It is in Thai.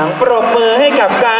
ียงปรบมือให้กับการ